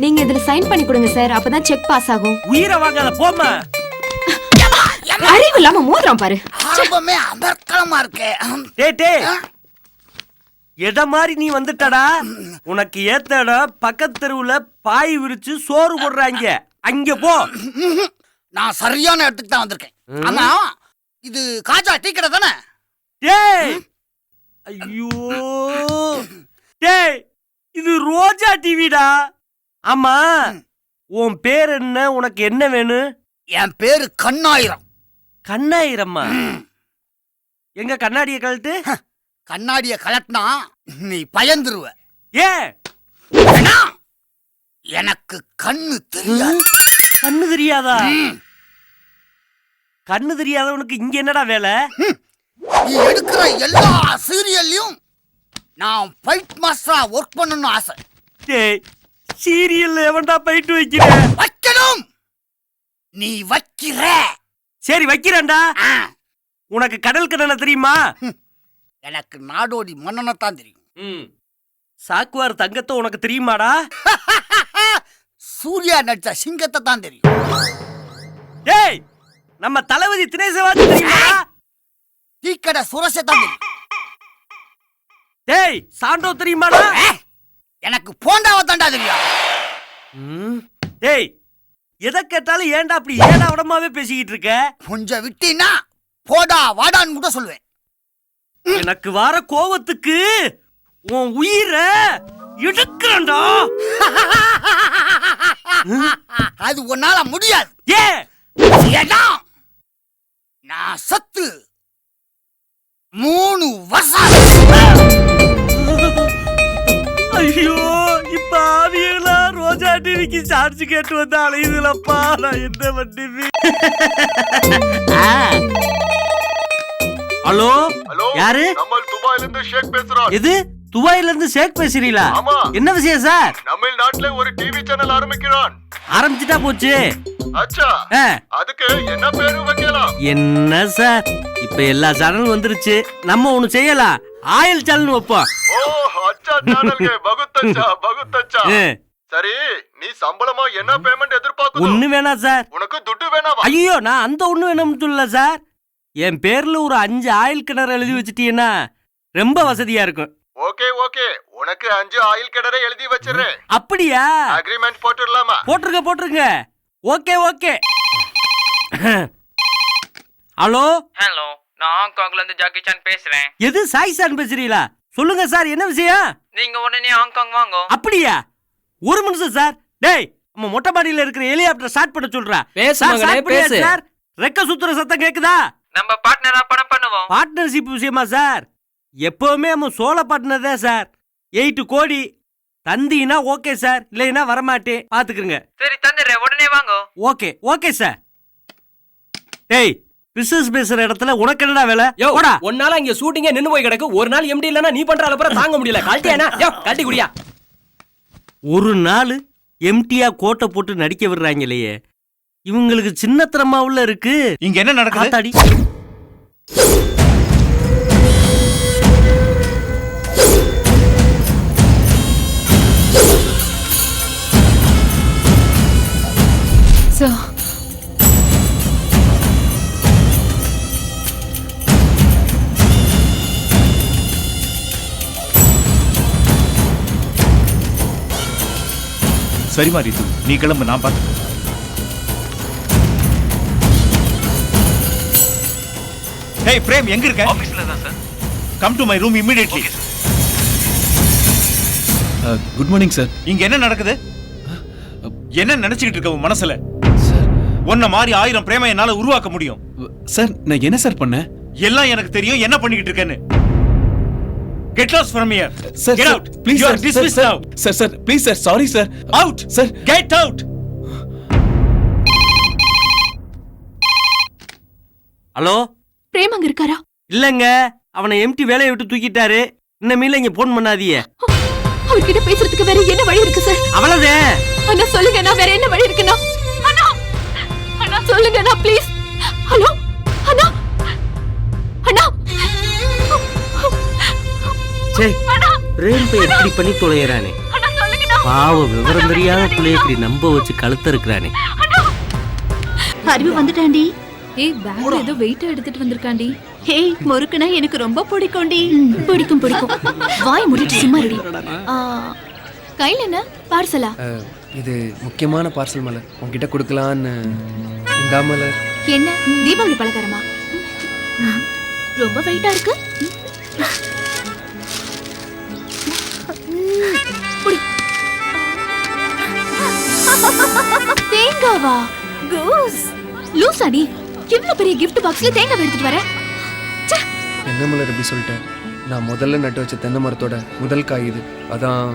நீங்க இதுல சைன் பண்ணி கொடுங்க சார். அப்பதான் செக் பாஸ் ஆகும். உயிரை வாங்காத போம்மா. அறிவு இல்லாம மோதிரம் பாரு. ஆரம்பமே அமர்க்கலமா இருக்கே. டேய் டேய். எத மாதிரி நீ வந்துட்டடா? உனக்கு ஏத்த இடம் பக்கத்து தெருவுல பாய் விரிச்சு சோறு போடுறாங்க. அங்க போ. நான் சரியான இடத்துக்கு தான் வந்திருக்கேன். ஆமா இது காஜா டீ கடை தானே? டேய். ஐயோ. டேய் இது ரோஜா டிவிடா ஆமா உன் பேர் என்ன? உனக்கு என்ன வேணும் என் பேரு கண்ணாயிரம். கண்ணாயிரம்மா. எங்க கண்ணாடிய கழட்டு? கண்ணாடிய கலட்டினா நீ பயந்துருவ. ஏன்னா, எனக்கு கண்ணு தெரியாது. கண்ணு தெரியாதா. கண்ணு தெரியாதவனுக்கு இங்க என்னடா வேலை? நீ எடுக்கிற எல்லா சீரியல்லையும் நான் ஃபைட் மாஸ்டரா ஒர்க் பண்ணணும்னு ஆசை. சீரியல்ல எவன்டா போயிட்டு வைக்கிறேன் வைக்கணும்! நீ வைக்கிற! சரி வைக்கிறேன்டா. உனக்கு கடல் கடனை தெரியுமா? எனக்கு நாடோடி மன்னனை தான் தெரியும். சாக்குவார் தங்கத்தை உனக்கு தெரியுமாடா? சூர்யா நடிச்ச சிங்கத்தை தான் தெரியும். டேய் நம்ம தளபதி தினேசவாதி தெரியுமா? டீக்கடை சுரசை தான் தெரியும். டேய் சாண்டோ தெரியுமாடா? எனக்கு போண்டாவை தாண்டா தெரியும். டேய் எதை கேட்டாலும் ஏன்டா அப்படி ஏடா விடமாவே பேசிக்கிட்டு இருக்க? கொஞ்சம் விட்டீன்னா போடா வாடான்னு கூட சொல்லுவேன். எனக்கு வர கோவத்துக்கு உன் உயிரை எடுக்கிறேன்டா. அது உன்னால முடியாது. ஏ! நான் சத்து மூணு வருஷம் ஐயோ இப்ப ஆவியங்களா ரோஜா டிவிக்கு சார்ஜ் கேட்டு வந்து அலையுதுலப்பா நான் என்ன பண்ணுவேன்? ஹலோ? யாரு? நம்ம துபாயில இருந்து ஷேக் பேசுறோம் எது? துபாயில இருந்து ஷேக் பேசுறீங்களா. என்ன விஷயம் சார்? நம்ம நாட்டுல ஒரு டிவி சேனல் ஆரம்பிக்கிறான். ஆரம்பிச்சிட்டா போச்சு. அச்சா. அதுக்கு என்ன பேரு வைக்கலாம்? என்ன சார்? இப்ப எல்லா சேனலும் வந்துருச்சு. நம்ம ஒண்ணு செய்யலாம். ஆயில் சேனல் வைப்போம். ஓ அச்சா சேனல்ಗೆ பகுத்தச்சா பகுத்தச்சா. சரி நீ சம்பளமா என்ன பேமெண்ட் எதிர்பார்க்குது? ஒண்ணு வேணாம் சார். உனக்கு துட்டு வேணாமா ஐயோ நான் அந்த ஒண்ணு வேணும்னு சொல்லல சார். என் பேர்ல ஒரு அஞ்சு ஆயில் கிணறு எழுதி வச்சிட்டீங்கன்னா ரொம்ப வசதியா இருக்கும். Okay okay. உனக்கு அஞ்சு ஆயில் கிணறை எழுதி வச்சிடுறேன். அப்படியா? அக்ரிமெண்ட் போட்டுடலாமா? போட்டுருங்க போட்டுருங்க. Okay okay. ஹலோ? ஹலோ நான் ஹாங்காங்ல இருந்து ஜாக்கி சான் பேசுறேன். எது சாய் சார் பேசுறீங்களா? சொல்லுங்க சார். என்ன விஷயம்? நீங்க உடனே ஹாங்காங் வாங்க. அப்படியா? ஒரு நிமிஷம் சார் டேய் நம்ம மொட்டை மாடியில இருக்கிற ஹெலிகாப்டர் ஸ்டார்ட் பண்ண சொல்றா. பேசு சார், மகனே, start பண்ணியா பேசு. சார் ரெக்க சுத்துற சத்தம் கேக்குதா? நம்ம பார்ட்னரா படம் பண்ணுவோம். பார்ட்னர்ஷிப் விஷயமா சார் எப்பவுமே நம்ம சோழ பார்ட்னர் தான் சார் எயிட்டு கோடி. தந்தீங்கன்னா ஓகே சார் இல்லைன்னா வரமாட்டேன். பாத்துக்கிறங்க சரி தந்துடுறேன். உடனே வாங்க. ஓகே ஓகே சார் டேய் பிசினஸ் பேசுற இடத்துல உனக்கு என்னடா வேலை? யோ போடா. ஒரு நாள் இங்க ஷூட்டிங்கே நின்னு போய் கிடக்கு. ஒரு நாள் எம்டி இல்லனா நீ பண்ற அளப்புற தாங்க முடியல. கழட்டியானா யோ கழட்டி குடியா. ஒரு நாள் எம்டியா கோட்டை போட்டு நடிக்க விடுறாங்களேயே. இவங்களுக்கு சின்னத்திரமாவுல இருக்கு. இங்க என்ன நடக்குது? ஆத்தாடி. சார் சரிமா ரித்து நீ கிளம்பு நான் பார்த்து ஹேய் பிரேம் எங்க இருக்க? ஆபீஸ்ல தான் sir come to my room immediately good morning sir இங்க என்ன நடக்குது? என்ன நினைச்சுக்கிட்டு இருக்க உன் மனசுல? சார் உன்ன மாதிரி ஆயிரம் பிரேம என்னால உருவாக்க முடியும். சார் நான் என்ன சார் பண்ணேன்? எல்லாம் எனக்கு தெரியும் என்ன பண்ணிக்கிட்டு இருக்கேன்னு. Get lost from here sir get out please you sir are dismiss now sir sir please sir sorry sir out sir get out hello Prem அங்க இருக்காரா? இல்லங்க. அவனை எம்டி வேலையை விட்டு தூக்கிட்டாரு. இன்னமேல இங்க போன் பண்ணாதீங்க. அவர்கிட்ட பேசுறதுக்கு வேற என்ன வழி இருக்கு சார் அவ்வளவுதான் அண்ணா சொல்லுங்க அண்ணா வேற என்ன வழி இருக்குண்ணா? அண்ணா அண்ணா சொல்லுங்க அண்ணா ப்ளீஸ் சே பிரேம் பை எப்படி பண்ணி தொலைகிறானே பாவம் விவரம் தெரியாத பிள்ளைய இப்படி நம்ப வச்சு கழுத்த இருக்கிறானே அறிவு வந்துட்டாண்டி. ஏய் பேக்ல ஏதோ வெயிட் எடுத்துட்டு வந்திருக்காண்டி. ஏய் முறுக்குனா எனக்கு ரொம்ப பிடிக்கும்டி. பிடிக்கும் பிடிக்கும். வாய் முடிட்டு சும்மா இருடி. ஆ, கையில என்ன? பார்சலா? இது முக்கியமான பார்சல் மலர். உன்கிட்ட கொடுக்கலான்னு. இந்தா மலர். என்ன? தீபாவளி பலகாரமா? ரொம்ப வெயிட்டா இருக்கு. தேங்காவா கூஸ் லூஸ் அடி இவ்ளோ பெரிய gift பாக்ஸ்ல தேங்காய் எடுத்துட்டு வர? என்ன மலர் இப்படி சொல்லிட்டேன் நான் முதல்ல நட்டு வச்ச தென்னை மரத்தோட முதல் காய் இது. அதான்.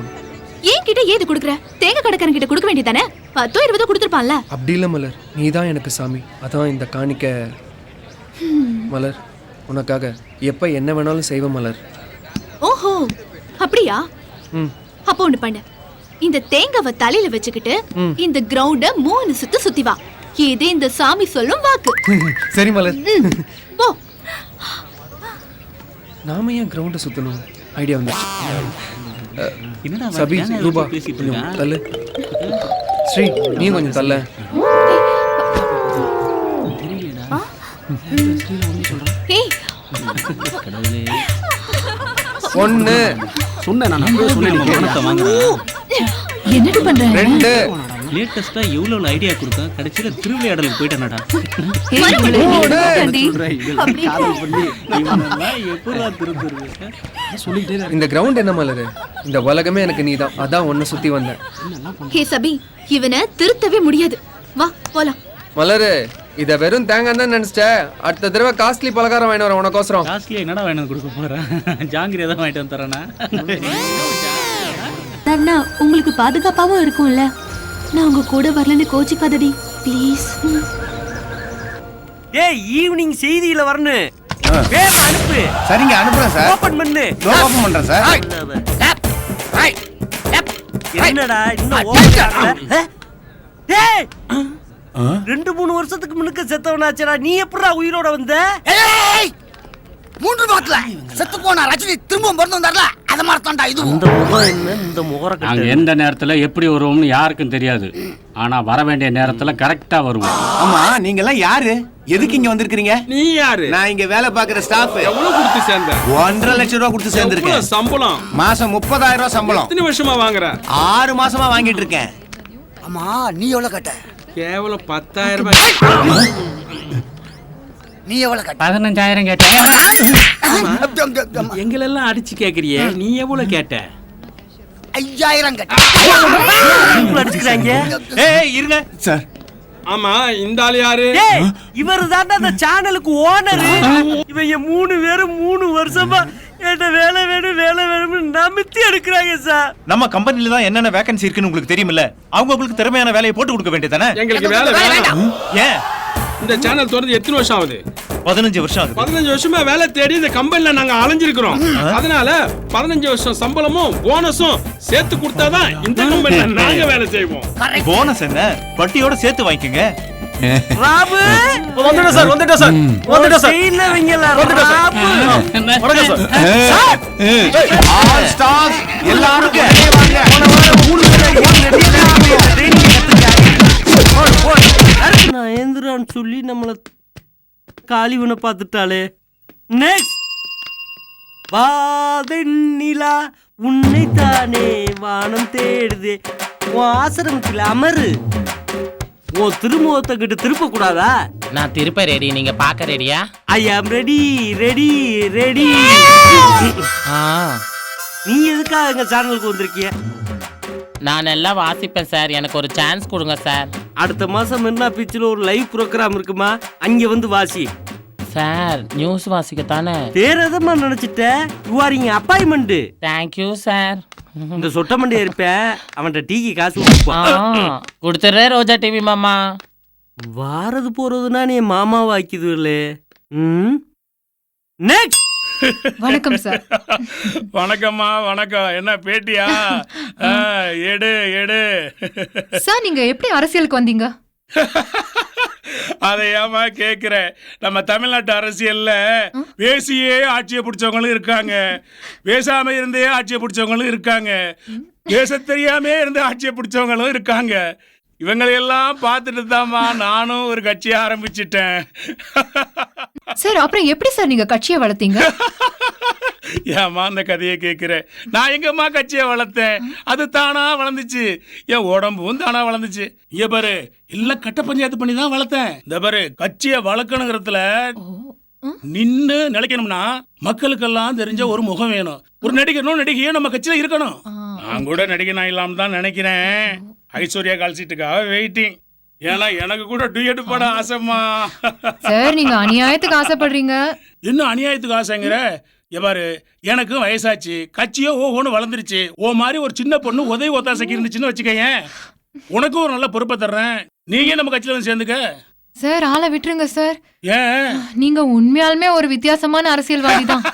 என்கிட்ட ஏது குடுக்குற? தேங்காய் கடைக்காரன் கிட்ட கொடுக்க வேண்டியதானே? பத்தோ இருபதோ கொடுத்துருப்பான்ல. அப்படி இல்லை மலர். நீ தான் எனக்கு சாமி. அதான் இந்த காணிக்க மலர். உனக்காக எப்போ என்ன வேணாலும் செய்வேன் மலர். ஓஹோ. அப்படியா? ம். அப்போ ஒண்ணு பண்ணு. இந்த தேங்காவை தலையில வச்சுக்கிட்டு இந்த கிரவுண்ட மூணு சுத்து சுத்தி வா. இது இந்த சாமி சொல்லும் வாக்கு. சரி மலர். போ. நாம ஏன் கிரவுண்டை சுற்றணும் ஐடியா வந்துச்சு. அஹ், சபி ரூபா கொஞ்சம் தள்ளு. ஸ்ரீ நீ கொஞ்சம் தள்ள. ஏய் ஒன்று சொன்னேன் நான் சொன்னேன் வாங்குறேன் என்னடி பண்ற? ரெண்டு. லேட்டஸ்டா எவ்வளவு ஐடியா கொடுத்தேன் கடைசியில திருவிளையாடலுக்கு போயிட்டேனடா? இந்த கிரவுண்ட் என்ன மலர்? இந்த உலகமே எனக்கு நீதான். அதான் உன்னை சுத்தி வந்தேன். ஹே சபி இவனை திருத்தவே முடியாது. வா போலாம். மலரு இத வெறும் தேங்காய் தான் நினைச்சிட்டேன் அடுத்த தடவை காஸ்ட்லி பலகாரம் வாங்கிட்டு வரேன் உனக்கோசரம். காஸ்ட்லியா என்னடா வாங்கி கொடுக்க போறேன் ஜாங்கிரி தான் வாங்கிட்டு வந்து தரேனா? அண்ணா உங்களுக்கு பாதுகாப்பாவும் இருக்கும்ல? நான் உங்க கூட வரலன்னு கோச்சிக்காதடி. ப்ளீஸ் ஏய் ஈவினிங் செய்தியில வரணும் வேகமா அனுப்பு. சரிங்க அனுப்புறேன் சார். ஓபன் பண்ணு. ஓபன் பண்றேன் சார். என்னடா இன்னும் ஓபன் ஆகல ஏய்! ரெண்டு மூணு வருஷத்துக்கு முன்னுக்கு செத்தவனாச்சடா. நீ எப்படிடா உயிரோட வந்த? ஏய்! மூன்று பாட்டில செத்து போன ரஜினி திரும்ப பிறந்து வந்தார்ல? அத மாதிரி தான்டா இதுவும் இந்த முகம் என்ன? இந்த முகர நாங்க எந்த நேரத்துல எப்படி வருவோம்னு யாருக்கும் தெரியாது. ஆனா வர வேண்டிய நேரத்துல கரெக்டா வருவோம். ஆமா நீங்க எல்லாம் யாரு? எதுக்கு இங்க வந்திருக்கீங்க நீ யாரு? நான் இங்க வேலை பாக்குற ஸ்டாஃப் எவ்வளவு கொடுத்து சேர்ந்த? ஒன்றரை லட்சம் ரூபாய் கொடுத்து சேர்ந்திருக்கேன். சம்பளம்? மாசம் முப்பதாயிரம் ரூபாய் சம்பளம். எத்தனை வருஷமா வாங்குற? ஆறு மாசமா வாங்கிட்டு இருக்கேன். ஆமா நீ எவ்வளவு கட்ட? கேவலம் பத்தாயிரம் ரூபாய். நீ எவ்வளவு கட்ட பதினஞ்சாயிரம் கேட்டேன். எங்களெல்லாம் அடிச்சு கேக்குறியே. நீ எவ்வளவு கேட்ட? ஐயாயிரம் கட்ட. அடிச்சுக்கிறாங்க. ஏய் இருங்க. சார். ஆமா இந்த ஆள் யாரு? இவர் அந்த சேனலுக்கு ஓனர். இவங்க மூணு பேரும் மூணு வருஷமா என்கிட்ட வேலை வேணும் வேலை வேணும்னு நமித்தி எடுக்கிறாங்க சார். நம்ம கம்பெனில தான் என்னென்ன வேகன்சி இருக்குன்னு உங்களுக்கு தெரியுமில்ல? அவங்க உங்களுக்கு திறமையான வேலையை போட்டு கொடுக்க வேண்டியதானே எங்களுக்கு வேலை வேண்டாம். ஏன்? இந்த சேனல் திறந்து எத்தனை வருஷம் ஆகுது? பதினஞ்சு வருஷம் ஆகுது. பதினஞ்சு வருஷமா வேலை தேடி இந்த கம்பெனில நாங்க அலைஞ்சிருக்கிறோம். அதனால பதினஞ்சு வருஷம் சம்பளமும் போனஸும் சேர்த்து கொடுத்தாதான் இந்த கம்பெனில நாங்க வேலை செய்வோம். போனஸ் என்ன? வட்டியோட சேர்த்து வாங்கிக்கோங்க. ராபு! வந்துட்டோம் சார் வந்துட்டோம் சார். வந்துட்டோம் சார். செயல்ல வைங்கல ராபு! வணக்கம் சார். ஆல் ஸ்டாஃப் எல்லாரும் வெளியே வாங்க ஏந்திரான்னு சொல்லி நம்மள காலிவனை பார்த்துட்டாளே. நெக்ஸ்ட் வாதெண்ணிலா உன்னை தானே வானம் தேடுதே. உன் ஆசிரமத்தில் அமரு. உன் திருமுகத்தை கிட்ட திருப்ப கூடாதா நான் திருப்ப ரெடி நீங்க பாக்க ரெடியா ஐ ஆம் ரெடி ரெடி ரெடி நீ எதுக்காக எங்க சேனலுக்கு வந்திருக்கிய? நான் நல்லா வாசிப்பேன் சார். எனக்கு ஒரு சான்ஸ் கொடுங்க சார். அடுத்த மாசம் என்ன பீச்சில் ஒரு லைவ் ப்ரோக்ராம் இருக்குமா? அங்க வந்து வாசி. சார் நியூஸ் வாசிக்கத்தானே? வேற எதமா நினைச்சிட்ட? யூ ஆர் இங்க அப்பாயின்மெண்ட் தேங்க்யூ சார் இந்த சொட்ட மண்டை இருப்பேன் அவன்கிட்ட டீக்கு காசு கொடுத்துட்றேன் ரோஜா டிவி மாமா. வாரது போறதுன்னா நீ மாமாவை ஆக்கிது ம்? நெக்ஸ்ட் வணக்கம் சார் வணக்கம்மா வணக்கம். என்ன பேட்டியா? எடு எடு. சார் நீங்க எப்படி அரசியலுக்கு வந்தீங்க? அதை ஏமா கேக்குற? நம்ம தமிழ்நாட்டு அரசியல்ல பேசியே ஆட்சியை பிடிச்சவங்களும் இருக்காங்க. பேசாம இருந்தே ஆட்சியை பிடிச்சவங்களும் இருக்காங்க. பேச தெரியாமே இருந்து ஆட்சியை பிடிச்சவங்களும் இருக்காங்க. இவங்களையெல்லாம் பார்த்துட்டு தான்மா நானும் ஒரு கட்சியை ஆரம்பிச்சிட்டேன். சார் அப்புறம் எப்படி சார் நீங்க கட்சியை வளர்த்தீங்க? ஏம்மா அந்த கதையை கேட்குற? நான் எங்கம்மா கட்சியை வளர்த்தேன்? அது தானா வளர்ந்துச்சு. என் உடம்பும் தானா வளர்ந்துச்சு. இங்க பாரு எல்லாம் கட்ட பஞ்சாயத்து பண்ணி தான் வளர்த்தேன். இந்த பாரு கட்சியை வளர்க்கணுங்கிறதுல நின்னு நிலைக்கணும்னா மக்களுக்கெல்லாம் தெரிஞ்ச ஒரு முகம் வேணும். ஒரு நடிகனும் நடிகையும் நம்ம கட்சியில இருக்கணும். நான் கூட நடிகனா இல்லாம தான் நினைக்கிறேன். ஐஸ்வர்யா கால்சீட்டுக்காக வெயிட்டிங் ஏன்னா எனக்கு கூட டுயட் பட ஆசைம்மா. சார் நீங்க அநியாயத்துக்கு ஆசைப்படுறீங்க. இன்னும் அநியாயத்துக்கு ஆசைங்கிற? பாரு எனக்கும் வயசாச்சு. கட்சியோ ஓஹோன்னு வளர்ந்துருச்சு. ஓ மாதிரி ஒரு சின்ன பொண்ணு உதவி ஒத்தாசைக்கு இருந்துச்சுன்னு வச்சுக்கயேன். உனக்கும் ஒரு நல்ல பொறுப்பை தர்றேன். நீங்க நம்ம கட்சியில வந்து சேர்ந்துக்க? சார் ஆளை விட்டுருங்க சார் ஏன்? நீங்க உண்மையாலுமே ஒரு வித்தியாசமான அரசியல்வாதி தான்